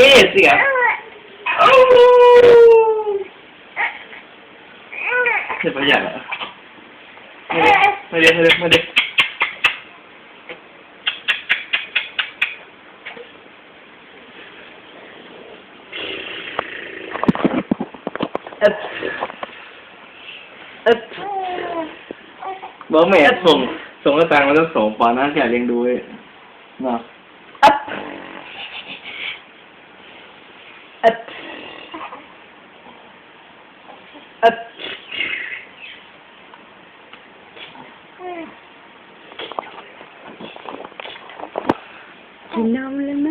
เอ๊เสียเอ้าเจ็บประหยัดเหรอไม่ได้ไม่ได้ไม่ได้ไม่ได้เอ๊ะเอ๊ะบอกแม่ส่งส่งกระตังมาตั้งสองปอนด์นะแกเลี้ยงดูเว้ยเนาะ อัดอัดอัด กินน้ำเลยไหม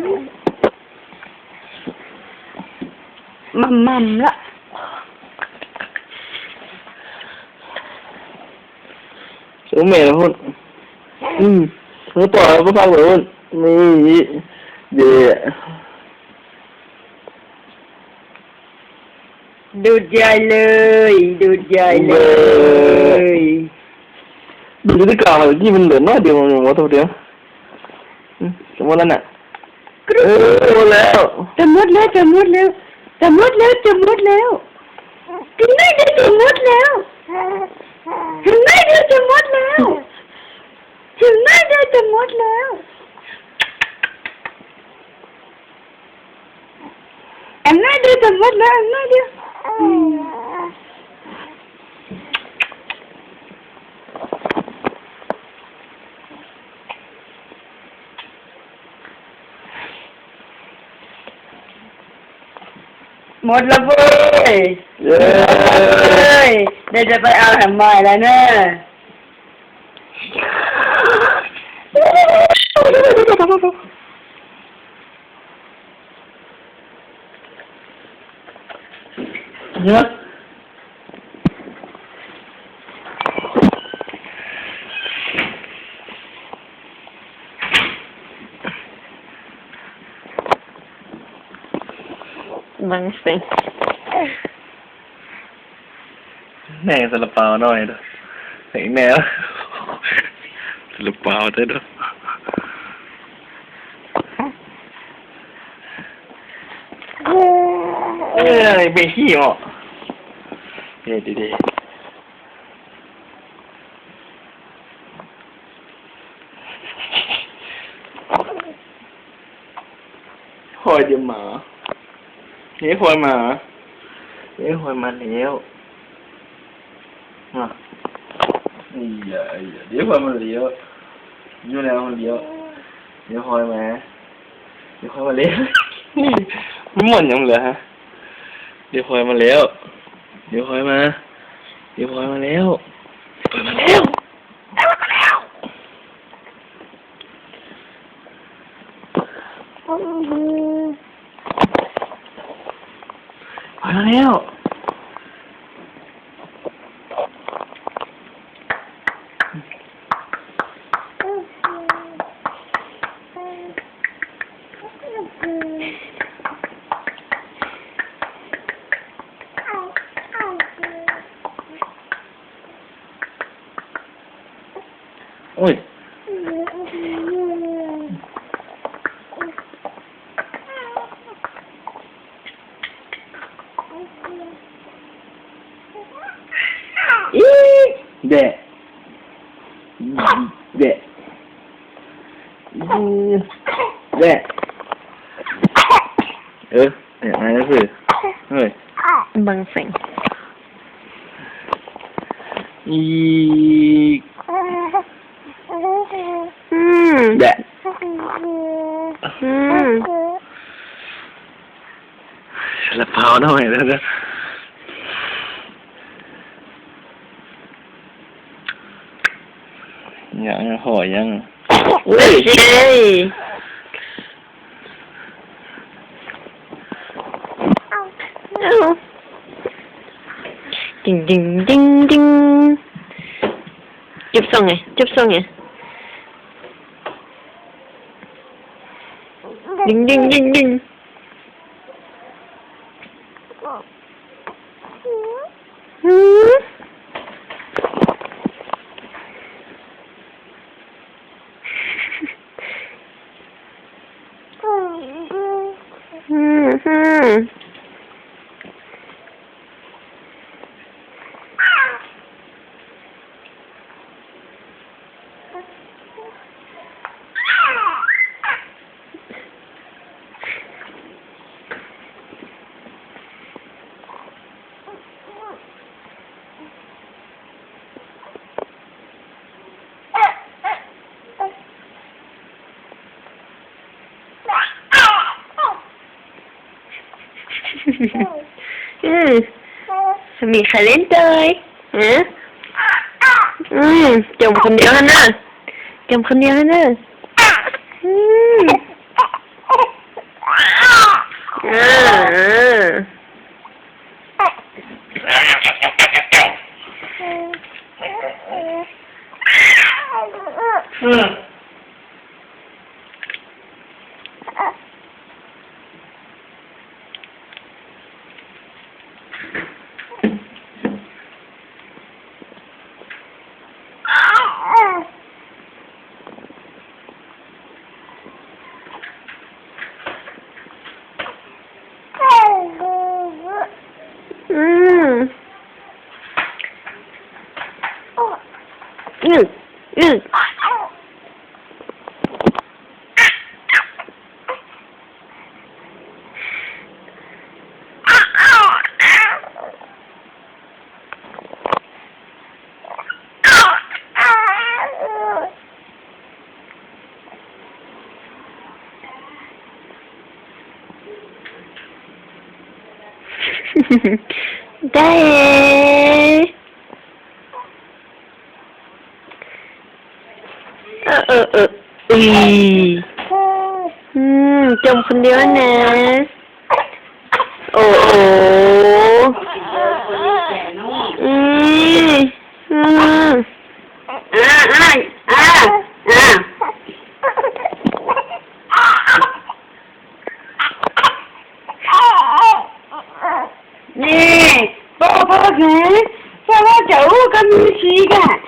มัมมัมละ Số mẹ là hôn Ừ Nó tỏ nó có bao rồi hôn Mì Dì ดูดใหญ่เลยดูดใหญ่เลย Đủ cái cào mà gì mình lớn nói điều mà mình có thôi điều Ừ Cảm ơn anh ạ กรุ๊ Ừ ป Hôn แล้วจะมุดแล้วจะมุดแล้วจะมุดแล้วจะมุดแล้วกินไม่ได้จะมุดแล้วถึงไม่ได้จะมุดแล้วถึงไม่ได้จะมุดแล้วแอมไม่ได้จะมุดแล้วแอมไม่ได้อืม หมดแล้วเว้ยเย้เฮ้ยเดี๋ยวจะไปเอาแหมใหม่แล้วเนอะเนื้อ มังสิแม่สลับเปล่าหน่อยด้อไหนแม่สลับเปล่าเด้ด้อเอ้ยไปขี้เหรอเดี๋ยวดีๆคอยเดี๋ยวหมา นี่คอยมานี่คอยมาแล้วอะนี่อย่าอย่าเดี๋ยวคอยมาเลี้ยวอยู่แล้วมันเลี้ยวเดี๋ยวคอยมาเดี๋ยวคอยมาเลี้ยวนี่มันหมดยังเหลือฮะเดี๋ยวคอยมาแล้ว เดี๋ยวคอยมา เดี๋ยวคอยมาแล้วคอยมาแล้วคอยมาแล้วคอ ยมาแล้ว โอ้ย อี กแดะแดะแดะเออเนี่ยนายก็คือเฮ้ยมังสิอีกอืมแดะอืมซาลา เปาหน่อยแล้วนะยังหอยยังเฮ้ย เฮ้ยดิงดิงดิงดิงจุบส่งไงจุบส่งไงดิงดิงดิงดิงหืมอืม ฮึ อืมมีใครเล่นเตยฮะอืมจมคนเดียวฮะน่ะจมคนเดียวฮะน่ะอืมอ่า อืมอืมได้ เออเอออืมอืมจมคนเดียวนะ โอ้โหอืมอืมอ่าอ่าอ่าอ่านี่พ่อพ่อแกพ่อพ่อจะอู้กันมีสีกัน